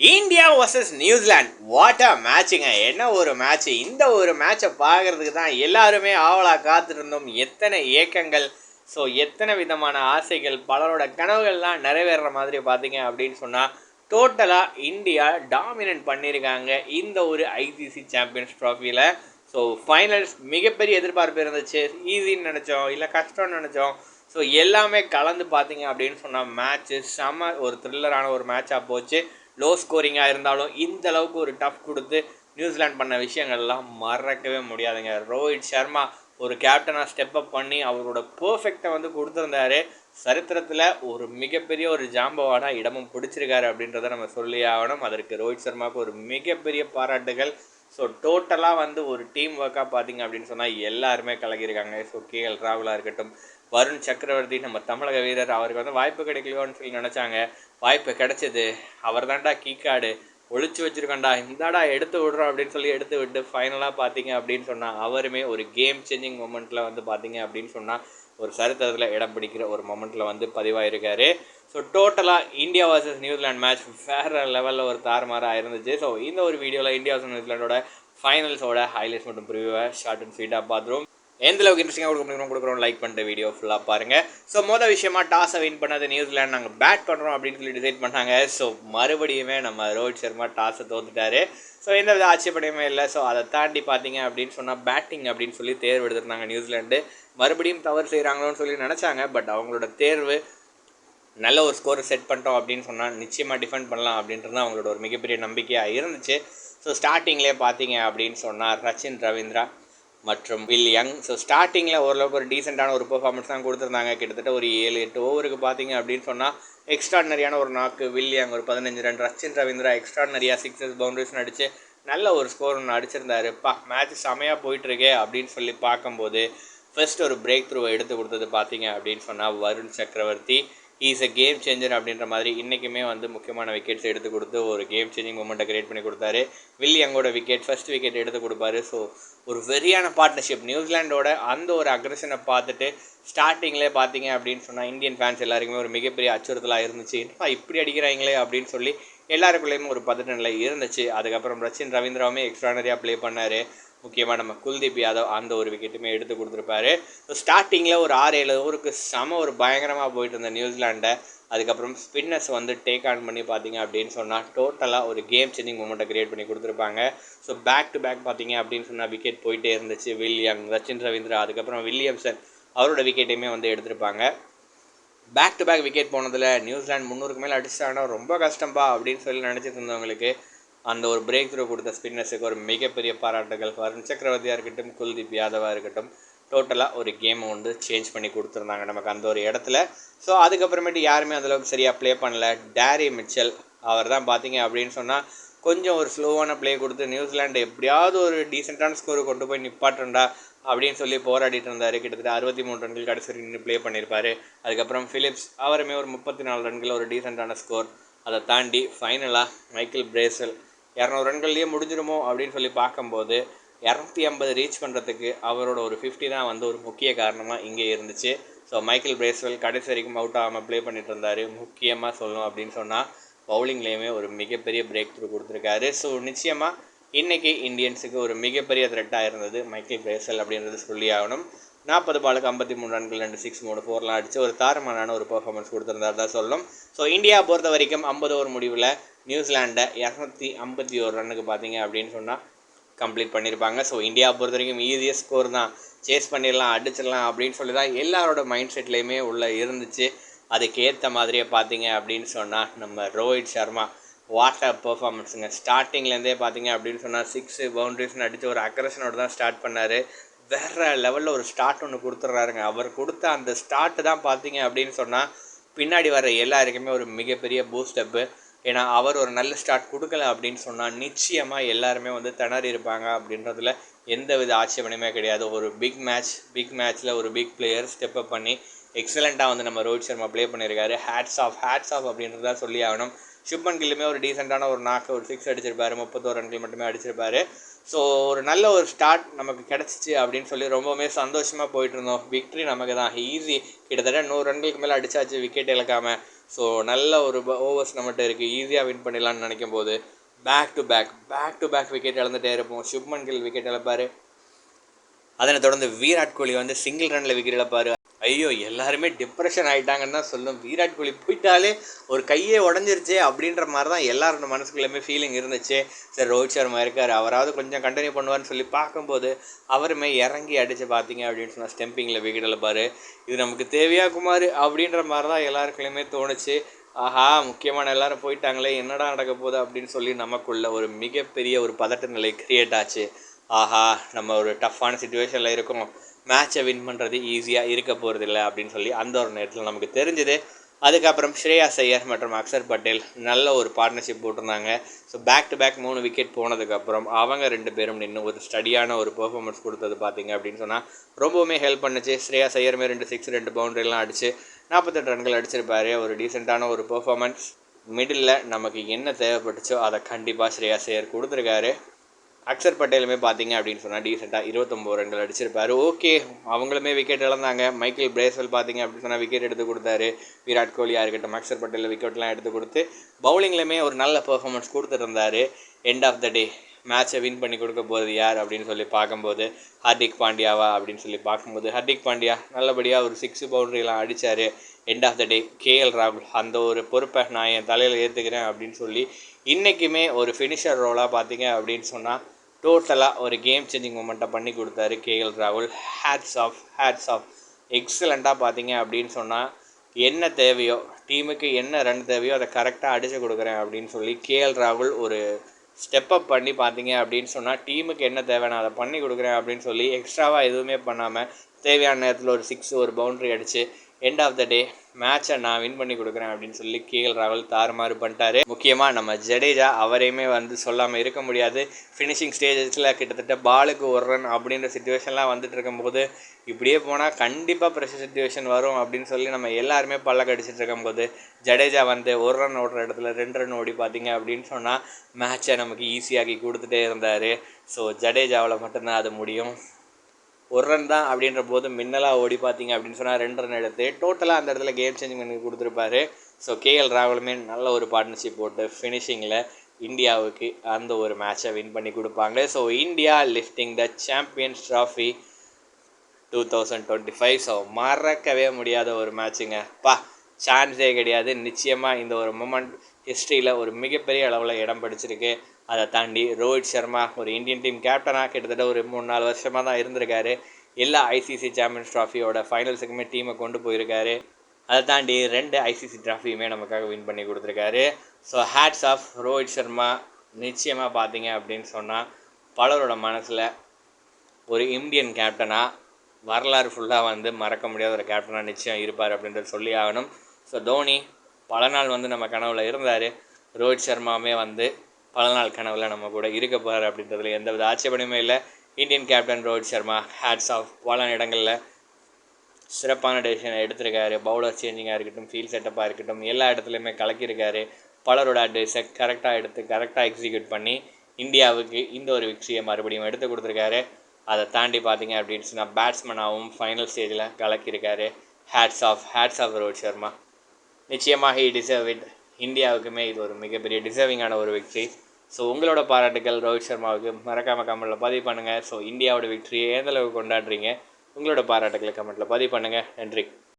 India versus New Zealand. What a மேட்சுங்க என்ன ஒரு match இந்த ஒரு மேட்சை பார்க்கறதுக்கு தான் எல்லாருமே ஆவலாக காத்திருந்தோம். இருந்தோம் எத்தனை ஏக்கங்கள்? ஸோ எத்தனை விதமான ஆசைகள்? பலரோட கனவுகள்லாம் நிறைவேறுற மாதிரி பார்த்தீங்க அப்படின்னு சொன்னால் டோட்டலாக இந்தியா டாமினன்ட் பண்ணியிருக்காங்க இந்த ஒரு ஐசிசி சாம்பியன்ஸ் ட்ராஃபியில் ஸோ ஃபைனல்ஸ் மிகப்பெரிய எதிர்பார்ப்பு இருந்துச்சு. ஈஸின்னு நினச்சோம் இல்லை கஷ்டம்னு நினச்சோம். ஸோ எல்லாமே கலந்து பார்த்தீங்க அப்படின்னு சொன்னால் மேட்ச்சு செம ஒரு த்ரில்லரான ஒரு மேட்சாக போச்சு. லோ ஸ்கோரிங்காக இருந்தாலும் இந்த அளவுக்கு ஒரு டஃப் கொடுத்து நியூசிலாந்து பண்ண விஷயங்கள்லாம் மறக்கவே முடியாதுங்க. ரோஹித் சர்மா ஒரு கேப்டனாக ஸ்டெப் அப் பண்ணி அவரோட பர்ஃபெக்டை வந்து கொடுத்துருந்தாரு. சரித்திரத்தில் ஒரு மிகப்பெரிய ஒரு ஜாம்பவானாக இடமும் பிடிச்சிருக்காரு அப்படின்றத நம்ம சொல்லி ஆகணும். அதற்கு ரோஹித் சர்மாவுக்கு ஒரு மிகப்பெரிய பாராட்டுகள். ஸோ டோட்டலாக வந்து ஒரு டீம் ஒர்க்காக பார்த்தீங்க அப்படின்னு சொன்னால் எல்லாருமே கலகியிருக்காங்க. ஸோ கேஎல் ராகுலாக இருக்கட்டும் வருண் சக்கரவர்த்தி நம்ம தமிழக வீரர் அவருக்கு வந்து வாய்ப்பு கிடைக்கலையோன்னு சொல்லி நினச்சாங்க. வாய்ப்பு கிடைச்சது. அவர் தான்டா கீக்காடு ஒழிச்சு வச்சிருக்கோண்டா இந்தாடா எடுத்து விடுறோம் அப்படின்னு சொல்லி எடுத்து விட்டு ஃபைனலாக பார்த்தீங்க அப்படின்னு சொன்னால் அவருமே ஒரு கேம் சேஞ்சிங் மூமெண்ட்டில் வந்து பார்த்தீங்க அப்படின்னு சொன்னால் ஒரு சரித்திரத்தில் இடம் பிடிக்கிற ஒரு மொமெண்ட்டில் வந்து பதிவாயிருக்காரு. ஸோ டோட்டலாக India versus New Zealand match வேறு லெவலில் ஒரு தாறுமாறாக இருந்துச்சு. ஸோ இந்த ஒரு வீடியோவில் இந்தியா வர்சஸ் நியூசிலாண்டோட ஃபைனல்ஸோட ஹைலைட்ஸ் மட்டும் ப்ரிவியூவை ஷார்ட் அண்ட் ஸ்வீட்டாக பார்த்துருவோம். எந்த அளவுக்கு இன்ட்ரெஸ்டிங்காக கொடுக்கணும் கொடுக்குறோம். லைக் பண்ணிட்டு வீடியோ ஃபுல்லாக பாருங்கள் ஸோ மொதல் விஷயமா டாஸை வின் பண்ணது நியூசிலாந்து. நாங்கள் பேட் பண்ணுறோம் அப்படின்னு சொல்லி டிசைட் பண்ணாங்க. ஸோ மறுபடியுமே நம்ம ரோஹித் சர்மா டாஸை தோத்துட்டாரு. ஸோ எந்த வித ஆச்சரியப்படையுமே இல்லை. ஸோ அதை தாண்டி பார்த்தீங்க அப்படின்னு சொன்னால் பேட்டிங் அப்படின்னு சொல்லி தேர்வு எடுத்திருந்தாங்க நியூசிலாண்டு மறுபடியும் தவறு செய்கிறாங்களோன்னு சொல்லி நினச்சாங்க. பட் அவங்களோட தேர்வு நல்ல ஒரு ஸ்கோர் செட் பண்ணிட்டோம் அப்படின்னு சொன்னால் நிச்சயமாக டிஃபெண்ட் பண்ணலாம் அப்படின்றது தான் அவங்களோட ஒரு மிகப்பெரிய நம்பிக்கையாக இருந்துச்சு. ஸோ ஸ்டார்டிங்லேயே பார்த்தீங்க அப்படின்னு சொன்னால் ரச்சின் ரவீந்திரா மற்றும் வில் யங் ஸோ ஸ்டார்டிங்கில் ஓரளவுக்கு ஒரு டீசெண்டான ஒரு பெர்ஃபார்மன்ஸ் தான் கொடுத்துருந்தாங்க. கிட்டத்தட்ட ஒரு ஏழு எட்டு ஓவருக்கு பார்த்தீங்க அப்படின்னு சொன்னால் எக்ஸ்ட்ராடனரியான ஒரு நாக்கு வில் யங் ஒரு பதினஞ்சு ரன் ரச்சின் ரவீந்திரா எக்ஸ்ட்ராடனரியாக சிக்ஸஸ் பவுண்டரிஸ் அடித்து நல்ல ஒரு ஸ்கோர் ஒன்று அடிச்சிருந்தாரு. பா மேட்ச் செமையாக போயிட்டுருக்கே அப்படின்னு சொல்லி பார்க்கும்போது ஃபர்ஸ்ட் ஒரு பிரேக் த்ரூவை எடுத்து கொடுத்தது பார்த்தீங்க அப்படின்னு சொன்னால் வருண் சக்கரவர்த்தி. இஸ் எ கேம் சேஞ்சர் அப்படின்ற மாதிரி இன்றைக்குமே வந்து முக்கியமான விக்கெட்ஸ் எடுத்து கொடுத்து ஒரு கேம் சேஞ்சிங் மூமெண்ட்டை கிரியேட் பண்ணி கொடுத்தாரு. வில்லியங்கோட விக்கெட் ஃபர்ஸ்ட் விக்கெட் எடுத்து கொடுப்பாரு. ஸோ ஒரு வெறியான பார்ட்னர்ஷிப் நியூசிலாண்டோட அந்த ஒரு அக்ரஷனை பார்த்துட்டு ஸ்டார்டிங்லேயே பார்த்தீங்க அப்படின்னு சொன்னால் இந்தியன் ஃபேன்ஸ் எல்லாருக்குமே ஒரு மிகப்பெரிய அச்சுறுத்தலாக இருந்துச்சு. இப்படி அடிக்கிறாங்களே அப்படின்னு சொல்லி எல்லாருக்குள்ளேயுமே ஒரு பதட்ட நிலை இருந்துச்சு. அதுக்கப்புறம் ரச்சின் ரவீந்திராவுமே எக்ஸ்ட்ரானரியாக ப்ளே பண்ணார். முக்கியமாக நம்ம குல்தீப் யாதவ் அந்த ஒரு விக்கெட்டுமே எடுத்து கொடுத்துருப்பாரு. ஸோ ஸ்டார்டிங்கில் ஒரு ஆறு ஏழு ஓவருக்கு செம ஒரு பயங்கரமாக போயிட்டு இருந்த நியூசிலாண்டை அதுக்கப்புறம் ஸ்பின்னர்ஸ் வந்து டேக் ஆன் பண்ணி பார்த்தீங்க அப்படின்னு சொன்னால் டோட்டலாக ஒரு கேம் சேஞ்சிங் மூமெண்ட்டை கிரியேட் பண்ணி கொடுத்துருப்பாங்க. ஸோ பேக் டு பேக் பார்த்தீங்க அப்படின்னு சொன்னால் விக்கெட் போயிட்டே இருந்துச்சு. வில்லியம் ரச்சின் ரவீந்திரா அதுக்கப்புறம் வில்லியம்சன் அவரோட விக்கெட்டையுமே வந்து எடுத்திருப்பாங்க. பேக் டு பேக் விக்கெட் போனதில் நியூசிலாந்து முந்நூறுக்கு மேலே அடிச்சாங்கன்னா ரொம்ப கஷ்டம்பா அப்படின்னு சொல்லி நினச்சிட்டு இருந்தவங்களுக்கு அந்த ஒரு பிரேக் த்ரூ கொடுத்த ஸ்பின்னர்ஸுக்கு ஒரு மிகப்பெரிய பாராட்டுகள். வருண் சக்கரவர்த்தியாக இருக்கட்டும் குல்தீப் யாதவாக இருக்கட்டும் டோட்டலாக ஒரு கேமை வந்து சேஞ்ச் பண்ணி கொடுத்துருந்தாங்க நமக்கு அந்த ஒரு இடத்துல. ஸோ அதுக்கப்புறமேட்டு யாருமே அந்தளவுக்கு சரியாக ப்ளே பண்ணல. டேரி மிச்சல் அவர் தான் பார்த்தீங்க அப்படின்னு சொன்னால் கொஞ்சம் ஒரு ஸ்லோவான ப்ளே கொடுத்து நியூசிலாண்டு எப்படியாவது ஒரு டீசெண்டான ஸ்கோர் கொண்டு போய் நிப்பாட்டுண்டா அப்படின்னு சொல்லி போராடிட்டு இருந்தார். கிட்டத்தட்ட அறுபத்தி மூணு ரன்கள் கடைசி நின்று ப்ளே பண்ணியிருப்பார் அதுக்கப்புறம் ஃபிலிப்ஸ் அவருமே ஒரு முப்பத்தி நாலு ரன்கள் ஒரு டீசெண்டான ஸ்கோர் அதை தாண்டி ஃபைனலாக மைக்கேல் பிரேசல் இரநூறு ரன்கள்லேயே முடிஞ்சிருமோ அப்படின்னு சொல்லி பார்க்கும்போது இரநூத்தி ஐம்பது ரீச் பண்ணுறதுக்கு அவரோட ஒரு ஃபிஃப்டி தான் வந்து ஒரு முக்கிய காரணமாக இங்கே இருந்துச்சு. ஸோ மைக்கேல் பிரேஸ்வெல் கடைசி வரைக்கும் அவுட் ஆகாமல் ப்ளே பண்ணிட்டு இருந்தார். முக்கியமாக சொல்லணும் அப்படின்னு சொன்னால் பவுலிங்லேயுமே ஒரு மிகப்பெரிய பிரேக் த்ரூ கொடுத்துருக்காரு ஸோ நிச்சயமாக இன்றைக்கி இந்தியன்ஸுக்கு ஒரு மிகப்பெரிய த்ரெட்டாக இருந்தது மைக்கேல் பிரேசல் அப்படின்றது சொல்லி ஆகணும். நாற்பது பாலுக்கு ஐம்பத்தி மூணு ரன்கள் ரெண்டு சிக்ஸ் மூணு ஃபோர்லாம் அடித்து ஒரு தாறுமாறான ஒரு பர்ஃபார்மன்ஸ் கொடுத்துருந்தார் தான் சொல்லணும். ஸோ இந்தியா பொறுத்த வரைக்கும் ஐம்பது ஓவர் முடிவில் நியூசிலாண்டை இரநூத்தி ஐம்பத்தி ஒரு ரன்னுக்கு பார்த்தீங்க அப்படின்னு சொன்னால் கம்ப்ளீட் பண்ணியிருப்பாங்க ஸோ இந்தியா பொறுத்த வரைக்கும் ஈஸியஸ்ட் ஸ்கோர் தான். சேஸ் பண்ணிடலாம் அடிச்சிடலாம் அப்படின்னு சொல்லி தான் எல்லாரோட மைண்ட் செட்லேயுமே உள்ளே இருந்துச்சு. அதுக்கேற்ற மாதிரியே பார்த்தீங்க அப்படின்னு சொன்னால் நம்ம ரோஹித் சர்மா வாட்டர் பெர்ஃபார்மன்ஸுங்க ஸ்டார்டிங்லேருந்தே பார்த்தீங்க அப்படின்னு சொன்னால் சிக்ஸு பவுண்ட்ரிஸ்னு அடித்து ஒரு அக்ரஷனோட தான் ஸ்டார்ட் பண்ணார். வேறு லெவலில் ஒரு ஸ்டார்ட் ஒன்று கொடுத்துட்றாருங்க. அவர் கொடுத்த அந்த ஸ்டார்ட்டு தான் பார்த்தீங்க அப்படின்னு சொன்னால் பின்னாடி வர எல்லாருக்குமே ஒரு மிகப்பெரிய பூஸ்டப்பு ஏன்னா அவர் ஒரு நல்ல ஸ்டார்ட் கொடுக்கல அப்படின்னு சொன்னால் நிச்சயமாக எல்லாருமே வந்து திணறி இருப்பாங்க அப்படின்றதுல எந்த வித ஆட்சேபனையுமே கிடையாது. ஒரு பிக் மேட்ச் பிக் மேட்ச்சில் ஒரு பிக் பிளேயர் ஸ்டெப் அப் பண்ணி எக்ஸலண்ட்டாக வந்து நம்ம ரோஹித் சர்மா ப்ளே பண்ணியிருக்காரு ஹேட்ஸ் ஆஃப் ஹேட்ஸ் ஆஃப் அப்படின்றதா சொல்லி ஆகணும். சுப்மன் கில்லுமே ஒரு டீசெண்டான ஒரு நாக்கு ஒரு சிக்ஸ் அடிச்சிருப்பாரு. முப்பத்தோரு ரன்கள் மட்டுமே அடிச்சிருப்பாரு. ஸோ ஒரு நல்ல ஒரு ஸ்டார்ட் நமக்கு கிடச்சிச்சு அப்படின்னு சொல்லி ரொம்பவுமே சந்தோஷமாக போயிட்டு இருந்தோம் விக்ட்ரி நமக்கு தான் ஈஸி கிட்டத்தட்ட நூறு ரன்களுக்கு மேலே அடிச்சாச்சு விக்கெட் இழக்காம. ஸோ நல்ல ஒரு ஓவர்ஸ் நம்மகிட்ட இருக்குது ஈஸியாக வின் பண்ணிடலாம்னு நினைக்கும் போது back to back back to back wicket இழந்துகிட்டே இருப்போம். சுப்மன் கில் விக்கெட் இழப்பார். அதனை தொடர்ந்து விராட் கோலி வந்து சிங்கிள் ரனில் விக்கெட் இழப்பார். ஐயோ எல்லாருமே டிப்ரெஷன் ஆகிட்டாங்கன்னு தான் சொல்லும். விராட் கோலி போயிட்டாலே ஒரு கையே உடஞ்சிருச்சே அப்படின்ற மாதிரி தான் எல்லாரோட மனசுக்குள்ளேயுமே ஃபீலிங் இருந்துச்சு. சரி ரோஹித் சர்மா இருக்கார். அவராவது கொஞ்சம் கண்டினியூ பண்ணுவார்னு சொல்லி பார்க்கும்போது அவருமே இறங்கி அடித்து பார்த்தீங்க அப்படின்னு சொன்னால் ஸ்டெம்பிங்கில் விக்கெட் பாரு இது நமக்கு தேவையா குமார்? அப்படின்ற மாதிரி தான் எல்லாருக்குள்ளேயுமே தோணுச்சு. ஆஹா முக்கியமான எல்லாரும் போயிட்டாங்களே என்னடா நடக்க போகுது அப்படின்னு சொல்லி நமக்குள்ள ஒரு மிகப்பெரிய ஒரு பதட்ட நிலை கிரியேட் ஆச்சு. ஆஹா நம்ம ஒரு டஃப்பான சுச்சுவேஷனில் இருக்கோம். மேட்சை வின் பண்ணுறது ஈஸியாக இருக்க போகிறதில்ல அப்படின்னு சொல்லி அந்த ஒரு நேரத்தில் நமக்கு தெரிஞ்சுது. அதுக்கப்புறம் ஸ்ரேயா சையர் மற்றும் அக்ஷர் பட்டேல் நல்ல ஒரு பார்ட்னர்ஷிப் போட்டிருந்தாங்க. ஸோ பேக் டு பேக் மூணு விக்கெட் போனதுக்கப்புறம் அவங்க ரெண்டு பேரும் நின்று ஒரு ஸ்டடியான ஒரு பெர்ஃபார்மன்ஸ் கொடுத்தது பார்த்தீங்க அப்படின்னு சொன்னால் ரொம்பவுமே ஹெல்ப் பண்ணுச்சு. ஸ்ரேயா சையருமே ரெண்டு சிக்ஸ் ரெண்டு பவுண்டரிலாம் அடிச்சு நாற்பத்தெட்டு ரன்கள் அடிச்சிருப்பாரு. ஒரு டீசெண்டான ஒரு பெர்ஃபார்மன்ஸ் மிடில் நமக்கு என்ன தேவைப்பட்டுச்சோ அதை கண்டிப்பாக ஸ்ரேயா ஐயர் கொடுத்துருக்காரு. அக்சர் பட்டேலுமே பார்த்தீங்க அப்படின்னு சொன்னால் டீசெண்டாக இருபத்தொம்போது ரன்கள் அடிச்சிருப்பார். ஓகே அவங்களுமே விக்கெட் இழந்தாங்க. மைக்கேல் பிரேஸ்வெல் பார்த்தீங்க அப்படின்னு சொன்னால் விக்கெட் எடுத்து கொடுத்தாரு. விராட் கோலியாக இருக்கட்டும் அக்சர் பட்டேல் விக்கெட்லாம் எடுத்து கொடுத்து பவுலிங்லேயுமே ஒரு நல்ல பெர்ஃபார்மன்ஸ் கொடுத்துருந்தாரு எண்ட் ஆஃப் த டே மேட்சை வின் பண்ணி கொடுக்க போகிறது யார் அப்படின்னு சொல்லி பார்க்கும்போது ஹர்திக் பாண்டியாவா அப்படின்னு சொல்லி பார்க்கும்போது ஹர்திக் பாண்டியா நல்லபடியாக ஒரு சிக்ஸ் பவுண்டரிலாம் அடித்தார் end of the day KL ராகுல் அந்த ஒரு பொறுப்பை நான் என் தலையில் ஏற்றுக்கிறேன் அப்படின்னு சொல்லி இன்றைக்குமே ஒரு ஃபினிஷர் ரோலாக பார்த்தீங்க அப்படின்னு சொன்னால் டோட்டலாக ஒரு கேம் சேஞ்சிங் மூமெண்ட்டை பண்ணி கொடுத்தாரு கேஎல் ராகுல் ஹேட்ஸ் ஆஃப் ஹேட்ஸ் ஆஃப் எக்ஸலண்ட்டாக பார்த்தீங்க அப்படின்னு சொன்னால் என்ன தேவையோ டீமுக்கு என்ன ரன் தேவையோ அதை கரெக்டாக அடித்து கொடுக்குறேன் அப்படின்னு சொல்லி கேஎல் ராகுல் ஒரு ஸ்டெப் அப் பண்ணி பார்த்தீங்க அப்படின்னு சொன்னால் டீமுக்கு என்ன தேவை நான் அதை பண்ணி கொடுக்குறேன் அப்படின்னு சொல்லி எக்ஸ்ட்ராவாக எதுவுமே பண்ணாமல் தேவையான நேரத்தில் ஒரு சிக்ஸ் ஒரு பவுண்ட்ரி அடித்து எண்ட் ஆஃப் த டே மேட்சை நான் வின் பண்ணி கொடுக்குறேன் அப்படின்னு சொல்லி கேஎல் ராகுல் தாறுமாறு பண்ணிட்டாரு. முக்கியமாக நம்ம ஜடேஜா அவரையுமே வந்து சொல்லாமல் இருக்க முடியாது. ஃபினிஷிங் ஸ்டேஜஸில் கிட்டத்தட்ட பாலுக்கு ஒரு ரன் அப்படின்ற சுச்சுவேஷன்லாம் வந்துட்டு இருக்கும்போது இப்படியே போனால் கண்டிப்பாக ப்ரெஷர் சுச்சுவேஷன் வரும் அப்படின்னு சொல்லி நம்ம எல்லாருமே பல்ல கடிச்சிட்டு இருக்கும்போது ஜடேஜா வந்து ஒரு ரன் ஓடுற இடத்துல ரெண்டு ரன் ஓடி பார்த்தீங்க அப்படின்னு சொன்னால் மேட்சை நமக்கு ஈஸியாக்கி கொடுத்துட்டே இருந்தார். ஸோ ஜடேஜாவில் மட்டும்தான் அது முடியும். ஒரு ரன் தான் அப்படின்ற போது மின்னலாக ஓடி பார்த்தீங்க அப்படின்னு சொன்னால் ரெண்டு ரன் எடுத்து டோட்டலாக அந்த இடத்துல கேம் சேஞ்சிங் பண்ணி கொடுத்துருப்பாரு. ஸோ கேஎல் ராகுலுமே நல்ல ஒரு பார்ட்னர்ஷிப் போட்டு ஃபினிஷிங்கில் இந்தியாவுக்கு அந்த ஒரு மேட்சை வின் பண்ணி கொடுப்பாங்க. So India lifting the champions trophy two thousand twenty five so மறக்கவே முடியாத ஒரு மேட்சுங்க பா சான்ஸே கிடையாது. நிச்சயமாக இந்த ஒரு மூமெண்ட் ஹிஸ்ட்ரியில் ஒரு மிகப்பெரிய அளவில் இடம் பிடிச்சிருக்கு. அதை தாண்டி ரோஹித் சர்மா ஒரு இந்தியன் டீம் கேப்டனாக கிட்டத்தட்ட ஒரு மூணு நாலு வருஷமாக தான் இருந்திருக்காரு. எல்லா ஐசிசி சாம்பியன்ஸ் ட்ராஃபியோட ஃபைனல்ஸுக்குமே டீமை கொண்டு போயிருக்காரு. அதை தாண்டி ரெண்டு ஐசிசி ட்ராஃபியுமே நமக்காக வின் பண்ணி கொடுத்துருக்காரு. So hats off Rohit Sharma. நிச்சயமாக பார்த்தீங்க அப்படின்னு சொன்னால் பலரோட மனசில் ஒரு இந்தியன் கேப்டனாக வரலாறு ஃபுல்லாக வந்து மறக்க முடியாத ஒரு கேப்டனாக நிச்சயம் இருப்பார் அப்படின்றத சொல்லி ஆகணும். ஸோ தோனி பல நாள் வந்து நம்ம கனவில் இருந்தார். ரோஹித் சர்மாவுமே வந்து பல நாள் கனவுல நம்ம கூட இருக்க போகிறார் அப்படின்றதுல எந்த வித ஆட்சேபனையுமே இல்லை. Indian captain Rohit Sharma hats off பல இடங்களில் சிறப்பான டெசிஷனை எடுத்திருக்காரு. பவுலர் சேஞ்சிங்காக இருக்கட்டும் ஃபீல்ட் செட்டப்பாக இருக்கட்டும் எல்லா இடத்துலையுமே கலக்கியிருக்காரு. பலரோட அட்வைஸை கரெக்டாக எடுத்து கரெக்டாக எக்ஸிக்யூட் பண்ணி இந்தியாவுக்கு இந்த ஒரு விக்ஸியை மறுபடியும் எடுத்து கொடுத்துருக்காரு. அதை தாண்டி பார்த்தீங்க அப்படின்னு சொன்னால் பேட்ஸ்மேனாகவும் ஃபைனல் ஸ்டேஜில் கலக்கியிருக்காரு. Hats off hats off Rohit Sharma. நிச்சயமாக ஹி டிசர்வ் இட் இந்தியாவுக்குமே இது ஒரு மிகப்பெரிய டிசர்விங்கான ஒரு வெற்றி ஸோ உங்களோட பாராட்டுகள் ரோஹித் சர்மாவுக்கு மறக்காமல் கமெண்ட்டில் பதிவு பண்ணுங்கள் ஸோ இந்தியாவோட விக்ட்ரியை எந்தளவுக்கு கொண்டாடுறீங்க? உங்களோட பாராட்டுகளை கமெண்ட்டில் பதிவு பண்ணுங்கள் நன்றி.